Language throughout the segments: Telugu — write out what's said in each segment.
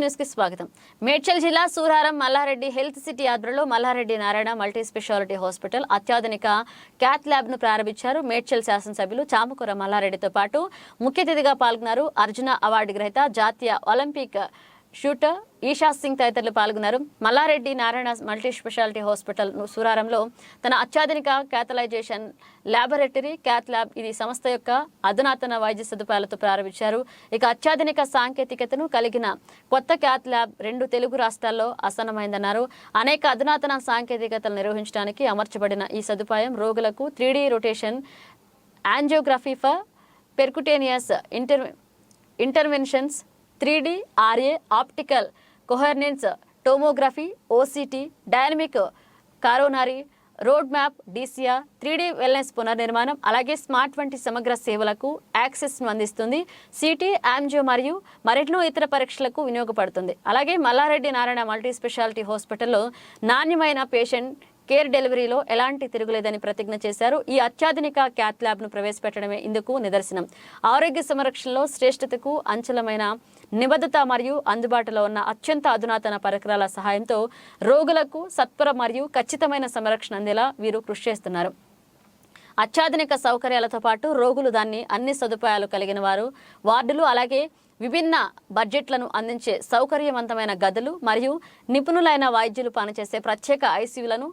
న్యూస్కి స్వాగతం. మేడ్చల్ జిల్లా సూరారం మల్లారెడ్డి హెల్త్ సిటీ ఆధ్వర్యంలో Malla Reddy Narayana multi speciality hospital అత్యాధునిక క్యాత్ ల్యాబ్ను ప్రారంభించారు మేడ్చల్ శాసనసభ్యులు చామకూర మల్లారెడ్డితో పాటు ముఖ్య అతిథిగా పాల్గొన్నారు అర్జున అవార్డు గ్రహీత జాతీయ ఒలింపిక్ షూటర్ ఈషా సింగ్ తదితరులు పాల్గొన్నారు. Malla Reddy Narayana multi speciality hospital సురారంలో సూరారంలో తన అత్యాధునిక క్యాథలైజేషన్ ల్యాబొరేటరీ క్యాత్ ల్యాబ్ ఇది సంస్థ యొక్క అధునాతన వైద్య సదుపాయాలతో ప్రారంభించారు. ఇక అత్యాధునిక సాంకేతికతను కలిగిన కొత్త క్యాత్ ల్యాబ్ రెండు తెలుగు రాష్ట్రాల్లో అసన్నమైందన్నారు అనేక అధునాతన సాంకేతికతలు నిర్వహించడానికి అమర్చబడిన ఈ సదుపాయం రోగులకు three D rotation angiography for percutaneous inter interventions three D RA optical coherence tomography OCT dynamic coronary road map DCR three D wellness పునర్నిర్మాణం అలాగే స్మార్ట్ వంటి సమగ్ర సేవలకు యాక్సెస్ను అందిస్తుంది. సిటీ యాంజియో మరియు మరెన్నో ఇతర పరీక్షలకు వినియోగపడుతుంది. అలాగే మల్లారెడ్డి నారాయణ మల్టీ స్పెషాలిటీ హాస్పిటల్లో నాణ్యమైన పేషెంట్ కేర్ డెలివరీలో ఎలాంటి తిరుగులేదని ప్రతిజ్ఞ చేశారు. ఈ అత్యాధునిక క్యాత్ ల్యాబ్ను ప్రవేశపెట్టడమే ఇందుకు నిదర్శనం. ఆరోగ్య సంరక్షణలో శ్రేష్ఠతకు అంచలమైన నిబద్ధత మరియు అందుబాటులో ఉన్న అత్యంత అధునాతన పరికరాల సహాయంతో రోగులకు సత్వర మరియు ఖచ్చితమైన సంరక్షణ అందేలా వీరు కృషి చేస్తున్నారు. అత్యాధునిక సౌకర్యాలతో పాటు రోగులు దాన్ని అన్ని సదుపాయాలు కలిగిన వారు వార్డులు అలాగే విభిన్న బడ్జెట్లను అందించే సౌకర్యవంతమైన గదులు మరియు నిపుణులైన వైద్యులు పనిచేసే ప్రత్యేక ఐసీయూలను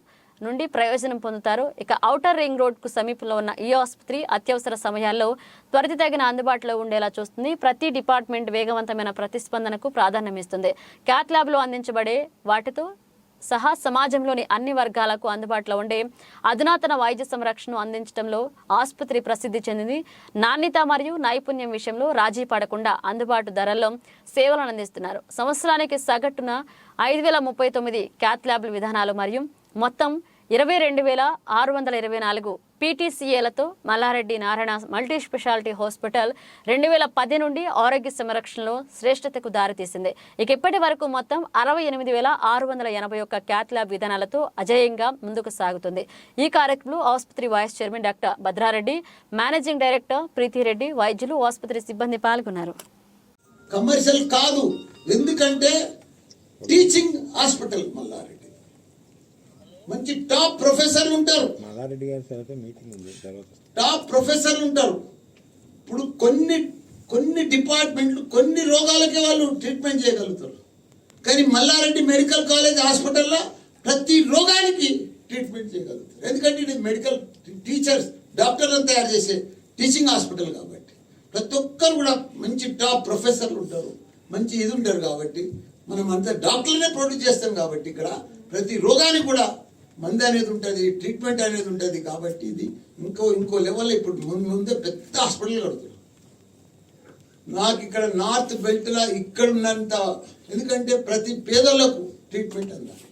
నుండి ప్రయోజనం పొందుతారు. ఇక ఔటర్ రింగ్ రోడ్కు సమీపంలో ఉన్న ఈ ఆసుపత్రి అత్యవసర సమయాల్లో త్వరితగిన అందుబాటులో ఉండేలా చూస్తుంది. ప్రతి డిపార్ట్మెంట్ వేగవంతమైన ప్రతిస్పందనకు ప్రాధాన్యమిస్తుంది క్యాత్ ల్యాబ్లో అందించబడే వాటితో సహా సమాజంలోని అన్ని వర్గాలకు అందుబాటులో ఉండే అధునాతన వైద్య సంరక్షణను అందించడంలో ఆసుపత్రి ప్రసిద్ధి చెందింది. నాణ్యత మరియు నైపుణ్యం విషయంలో రాజీ పడకుండా అందుబాటు ధరల్లో సేవలను అందిస్తున్నారు. సంవత్సరానికి సగటున ఐదు వేల ముప్పై తొమ్మిది క్యాత్ ల్యాబ్ల విధానాలు మరియు మొత్తం ఇరవై రెండు వేల ఆరు వందల ఇరవై నాలుగు పీటీసీఏలతో Malla Reddy Narayana multi speciality hospital రెండు వేల పది నుండి ఆరోగ్య సంరక్షణలో శ్రేష్టతకు దారితీసింది. ఇక ఇప్పటి వరకు మొత్తం అరవై ఎనిమిది వేల ఆరు వందల ఎనభై ఒక్క క్యాత్ ల్యాబ్ విధానాలతో అజేయంగా ముందుకు సాగుతుంది. ఈ కార్యక్రమంలో ఆసుపత్రి vice chairman doctor Bhadra Reddy managing director Preethi Reddy వైద్యులు ఆసుపత్రి సిబ్బంది పాల్గొన్నారు. కమర్షియల్ కాదు ఎందుకంటే టీచింగ్ హాస్పిటల్ మల్లారెడ్డి. మంచి టాప్ ప్రొఫెసర్లు ఉంటారు. మల్లారెడ్డి గారి తర్వాత మీటింగ్ ఉంది తర్వాత టాప్ ప్రొఫెసర్లు ఉంటారు. ఇప్పుడు కొన్ని కొన్ని డిపార్ట్మెంట్లు కొన్ని రోగాలకే వాళ్ళు ట్రీట్మెంట్ చేయగలుగుతారు. కానీ మల్లారెడ్డి మెడికల్ కాలేజ్ హాస్పిటల్లో ప్రతి రోగానికి ట్రీట్మెంట్ చేయగలుగుతారు. ఎందుకంటే ఇది మెడికల్ టీచర్స్ డాక్టర్లను తయారు చేసే టీచింగ్ హాస్పిటల్ కాబట్టి. ప్రతి ఒక్కరు కూడా మంచి టాప్ ప్రొఫెసర్లు ఉంటారు. మంచి ఇది ఉంటారు కాబట్టి. మనం అంతా డాక్టర్లనే ప్రొడ్యూస్ చేస్తాం కాబట్టి ఇక్కడ ప్రతి రోగానికి కూడా మంది అనేది ఉంటుంది ట్రీట్మెంట్ అనేది ఉంటుంది కాబట్టి ఇది ఇంకో ఇంకో లెవెల్లో ఇప్పుడు ముందు ముందే పెద్ద హాస్పిటల్ కడుతున్నారు. నాకు ఇక్కడ నార్త్ బెల్ట్లో ఇక్కడ ఉన్నంత ఎందుకంటే ప్రతి పేదలకు ట్రీట్మెంట్ అందాలి.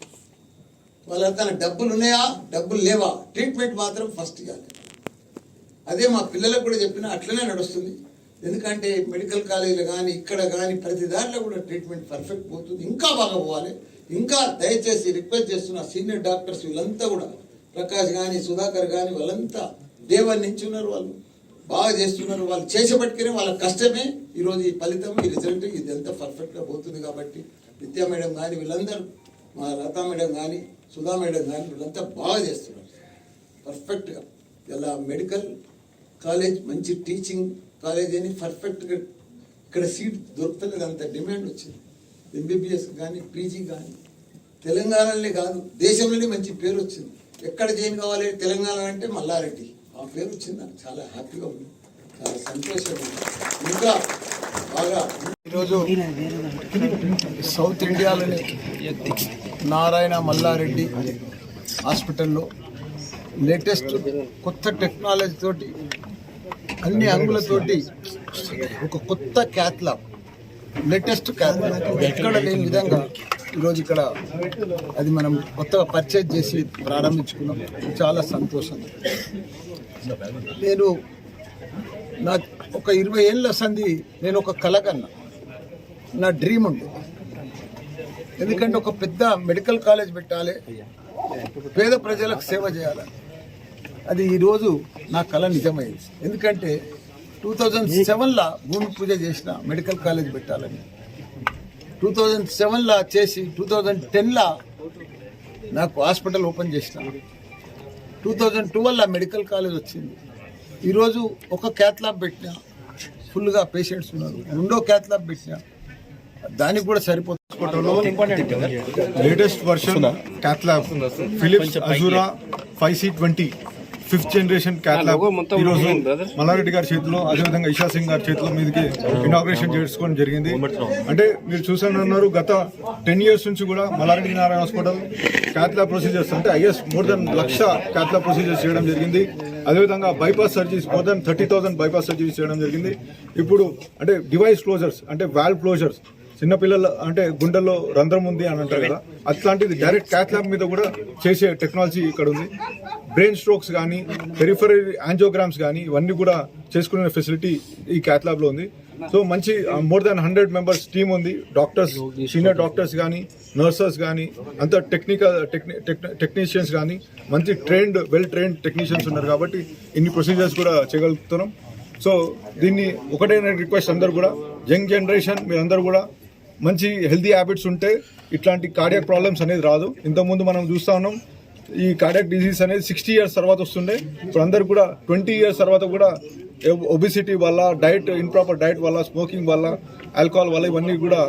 వాళ్ళ తన డబ్బులు ఉన్నాయా డబ్బులు లేవా? ట్రీట్మెంట్ మాత్రం ఫస్ట్ ఇవ్వాలి అదే మా పిల్లలకు కూడా చెప్పిన అట్లనే నడుస్తుంది. ఎందుకంటే మెడికల్ కాలేజీలు కానీ ఇక్కడ కానీ ప్రతి దాంట్లో కూడా ట్రీట్మెంట్ పర్ఫెక్ట్ పోతుంది. ఇంకా బాగా పోవాలి. ఇంకా దయచేసి రిక్వెస్ట్ చేస్తున్న సీనియర్ డాక్టర్స్ వీళ్ళంతా కూడా ప్రకాష్ కానీ సుధాకర్ కానీ వాళ్ళంతా దేవన్ నుంచి ఉన్నారు వాళ్ళు. బాగా చేస్తున్నారు వాళ్ళు చేసేపట్టుకునే వాళ్ళ కష్టమే. ఈరోజు ఈ ఫలితం ఈ రిజల్ట్ ఇది ఎంత పర్ఫెక్ట్గా పోతుంది కాబట్టి విద్యా మేడం కానీ వీళ్ళందరూ మా లతా మేడం కానీ సుధా మేడం కానీ వీళ్ళంతా బాగా చేస్తున్నారు. పర్ఫెక్ట్గా ఇలా మెడికల్ కాలేజ్ మంచి టీచింగ్ కాలేజ్ అని పర్ఫెక్ట్గా ఇక్కడ సీట్ దొరుకుతలేదు అంత డిమాండ్ వచ్చింది. ఎంబీబీఎస్ కానీ పీజీ కానీ తెలంగాణలోనే కాదు దేశంలోనే మంచి పేరు వచ్చింది. ఎక్కడ జాయిన్ కావాలి? తెలంగాణ అంటే మల్లారెడ్డి. ఆ పేరు వచ్చింది. నాకు చాలా హ్యాపీగా ఉంది. చాలా సంతోషంగా ఉంది. ఇంకా బాగా ఈరోజు సౌత్ ఇండియాలోని నారాయణ మల్లారెడ్డి హాస్పిటల్లో లేటెస్ట్ కొత్త టెక్నాలజీ తోటి అన్ని అంగులతోటి ఒక కొత్త క్యాథ్లాబ్. లేటెస్ట్ క్యాథ్లాబ్ ఎక్కడ లేని విధంగా ఈరోజు ఇక్కడ అది మనం కొత్తగా పర్చేజ్ చేసి ప్రారంభించుకున్నాం. చాలా సంతోషం. నేను నా ఒక ఇరవై ఏళ్ళ సంధి నేను ఒక కళ కన్నా నా డ్రీమ్ ఉంది. ఎందుకంటే ఒక పెద్ద మెడికల్ కాలేజ్ పెట్టాలి. పేద ప్రజలకు సేవ చేయాలి. అది ఈరోజు నా కళ నిజమైంది. ఎందుకంటే టూ థౌజండ్ సెవెన్లో భూమి పూజ చేసిన మెడికల్ కాలేజ్ పెట్టాలని. టూ థౌజండ్ సెవెన్లో చేసి టూ థౌజండ్ టెన్లో నాకు హాస్పిటల్ ఓపెన్ చేసిన. టూ థౌజండ్ ట్వెల్వ్లో మెడికల్ కాలేజ్ వచ్చింది. ఈరోజు ఒక క్యాత్ ల్యాబ్ పెట్టిన ఫుల్గా పేషెంట్స్ ఉన్నారు. రెండో క్యాత్ ల్యాబ్ పెట్టిన దానికి కూడా సరిపోతుంది. Latest version cath lab Philips Azurion five C twenty fifth generation cath lab ఈ రోజు మల్లారెడ్డి గారి చేతిలో అదేవిధంగా ఇషా సింగ్ గారి చేతిలో మీదకి ఇనాగ్రేషన్ చేసుకోవడం జరిగింది. అంటే మీరు చూసానన్నారు గత టెన్ ఇయర్స్ నుంచి కూడా Malla Reddy Narayana hospital cath lab procedures అంటే is more than lakh cath lab procedures చేయడం జరిగింది. అదేవిధంగా bypass surgeries more than thirty thousand bypass surgeries చేయడం జరిగింది. ఇప్పుడు అంటే డివైస్ క్లోజర్స్ అంటే వాల్వ్ క్లోజర్స్ చిన్నపిల్లల అంటే గుండెల్లో రంధ్రం ఉంది అని అంటారు కదా అట్లాంటిది డైరెక్ట్ క్యాత్ ల్యాబ్ మీద కూడా చేసే టెక్నాలజీ ఇక్కడ ఉంది. బ్రెయిన్ స్ట్రోక్స్ కానీ పెరిఫరీ యాంజోగ్రామ్స్ కానీ ఇవన్నీ కూడా చేసుకునే ఫెసిలిటీ ఈ క్యాత్ ఉంది. సో మంచి more than hundred members team ఉంది. డాక్టర్స్ సీనియర్ డాక్టర్స్ కానీ నర్సెస్ కానీ అంత టెక్నికల్ టెక్నీషియన్స్ కానీ మంచి ట్రైన్డ్ వెల్ ట్రైన్డ్ టెక్నీషియన్స్ ఉన్నారు కాబట్టి ఇన్ని ప్రొసీజర్స్ కూడా చేయగలుగుతున్నాం. సో దీన్ని ఒకటే రిక్వెస్ట్ అందరు కూడా యంగ్ జనరేషన్ మీరందరూ కూడా మంచి హెల్తీ హ్యాబిట్స్ ఉంటే ఇట్లాంటి కార్డియాక్ ప్రాబ్లమ్స్ అనేది రాదు. ఇంతకుముందు మనం చూస్తా ఉన్నాం ఈ కార్డియాక్ డిజీజ్ అనేది సిక్స్టీ ఇయర్స్ తర్వాత వస్తుండే. ఇప్పుడు అందరు కూడా ట్వంటీ ఇయర్స్ తర్వాత కూడా ఒబిసిటీ వల్ల డైట్ ఇంప్రాపర్ డైట్ వల్ల స్మోకింగ్ వల్ల ఆల్కహాల్ వల్ల ఇవన్నీ కూడా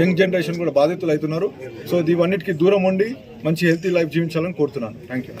యంగ్ జనరేషన్ కూడా బాధితులు అవుతున్నారు. సో ఇవన్నిటికీ దూరం ఉండి మంచి హెల్తీ లైఫ్ జీవించాలని కోరుతున్నాను. Thank you